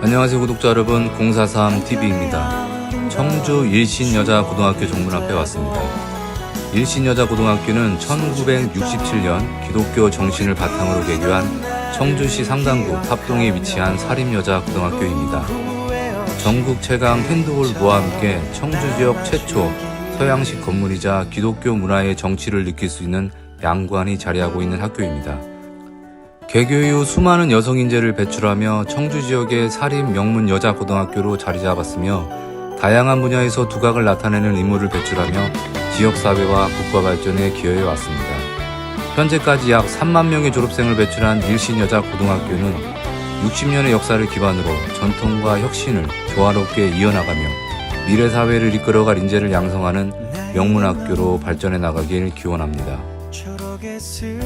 안녕하세요 구독자 여러분. 043TV입니다. 청주 일신여자고등학교 정문 앞에 왔습니다. 일신여자고등학교는 1967년 기독교 정신을 바탕으로 개교한 청주시 상당구 합동에 위치한 사립여자고등학교입니다. 전국 최강 핸드볼부와 함께 청주 지역 최초 서양식 건물이자 기독교 문화의 정치를 느낄 수 있는 양관이 자리하고 있는 학교입니다. 개교 이후 수많은 여성 인재를 배출하며 청주 지역의 사립 명문 여자 고등학교로 자리 잡았으며 다양한 분야에서 두각을 나타내는 인물을 배출하며 지역 사회와 국가 발전에 기여해 왔습니다. 현재까지 약 3만 명의 졸업생을 배출한 일신 여자 고등학교는 60년의 역사를 기반으로 전통과 혁신을 조화롭게 이어나가며 미래 사회를 이끌어갈 인재를 양성하는 명문 학교로 발전해 나가길 기원합니다. 초록의 슬